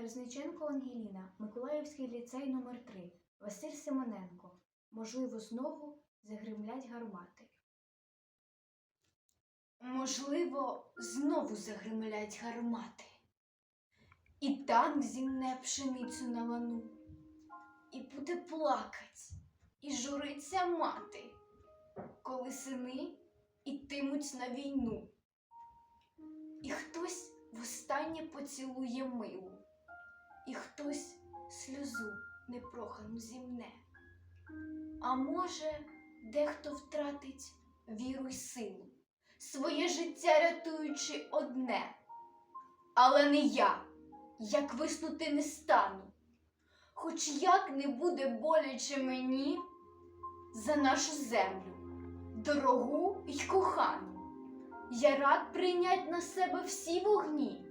Резниченко Ангеліна, Миколаївський ліцей номер 3 Василь Симоненко. Можливо, знову загримлять гармати. Можливо, знову загримлять гармати. І танк зімне пшеницю на лану, і буде плакать, і журиться мати, коли сини ітимуть на війну. І хтось востаннє поцілує милу, і хтось сльозу непрохану зімне. А може, дехто втратить віру й силу своє життя рятуючи одне. Але не я, як виснути не стану, хоч як не буде боляче мені за нашу землю, дорогу й кохану. Я рад прийнять на себе всі вогні,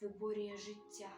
виборює життя.